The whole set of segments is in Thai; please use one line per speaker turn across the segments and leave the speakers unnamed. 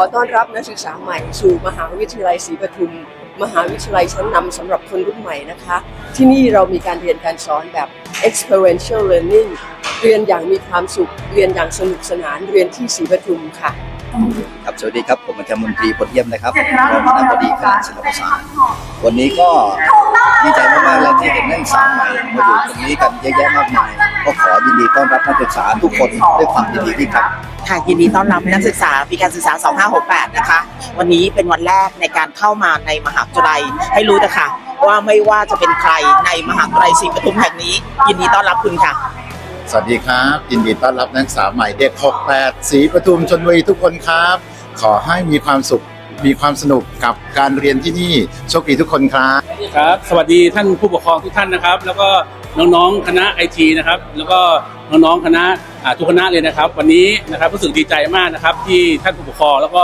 ขอต้อนรับนักศึกษาใหม่สู่มหาวิทยาลัยศรีปทุม มหาวิทยาลัยชั้นนำสำหรับคนรุ่นใหม่นะคะ ที่นี่เรามีการเรียนการสอนแบบ experiential learning เรียนอย่างมีความสุข เรียนอย่างสนุกสนาน เรียนที่ศรีปทุมค่ะ
ครับสวัสดีครับผมอาจารย์มนตรีพลเยี่ยมนะครับรองคณะบดีคณะศิลปศาสตร์วันนี้ก็ดีใจมากๆเลยที่เห็นนักศึกษาใหม่มาอยู่ตรงนี้กันเยอะแยะมากมาย ก็ขอยินดีต้อนรับนักศึกษาทุกคนด้วยความยินดียิ่งครับ
ค่ะยินดีต้อนรับนักศึกษาปีการศึกษา 2568 นะคะ วันนี้เป็นวันแรกในการเข้ามาในมหาวิทยาลัยให้รู้นะคะว่าไม่ว่าจะเป็นใครในมหาวิทยาลัยศรีปทุมแห่งนี้ ยินดีต้อนรับคุณค่ะ
สวัสดีครับยินดีต้อนรับนักศึกษาใหม่เด็ก 68 สีปทุมชนบุรีทุกคนครับ ขอให้มีความสุขมีความสนุกกับการเรียนที่นี่โชคดีทุกคนครับ
ครับ สวัสดีท่านผู้ปกครองทุกท่านนะครับ แล้วก็น้องๆคณะไอทีนะครับแล้วก็น้องๆคณะทุกคณะเลยนะครับ วันนี้นะครับรู้สึกดีใจมากนะครับ ที่ท่านผู้ปกครองแล้วก็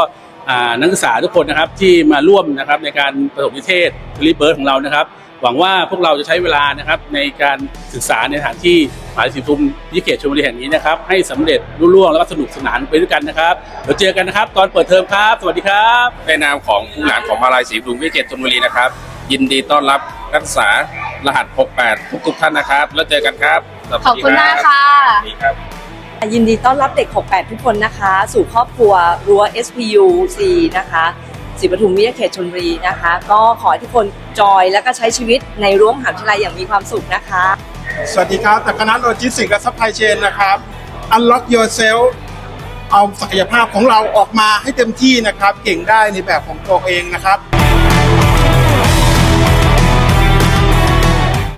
นักศึกษาทุกคนนะครับที่มาร่วมนะครับในการประถมนิเทศรีเบิร์ดของเรานะครับ หวังว่าพวกเราจะใช้เวลานะครับในการศึกษาในสถานที่มหาวิทยาลัยศรีปทุมวิทยาเขตชลบุรีแห่งนี้นะครับให้สำเร็จรุ่ล่วงแล้วก็สนุกสนานไปด้วยกันนะครับเดี๋ยวเจอกันนะครับ ตอนเปิดเทอมครับ สวัสดีครับ
ในนามของผู้บริหารของมหาลัยศรีปทุมวิทยาเขตธนบุรีนะครับ ยินดีต้อนรับนักศึกษารหัส 68 ทุกทุกๆท่านนะครับ แล้วเจอกันครับสวัสดี
ขอบคุณมากค่ะ
สวัสดีครับ
ยินดีต้อนรับเด็ก 68 ทุกคนนะคะ สู่ครอบครัวรั้ว SPU C นะคะ ศิปทุมวิทยาเขตชลบุรีนะคะ ก็ขอให้ทุกคนจอยแล้วก็ใช้ชีวิตในรั้วมหาวิทยาลัยอย่างมีความสุขนะคะ
สวัสดีครับจากคณะโลจิสติกส์และซัพพลายเชนนะครับ Unlock yourself เอาศักยภาพของเราออกมาให้เต็มที่นะครับ เก่งได้ในแบบของตัวเองนะครับ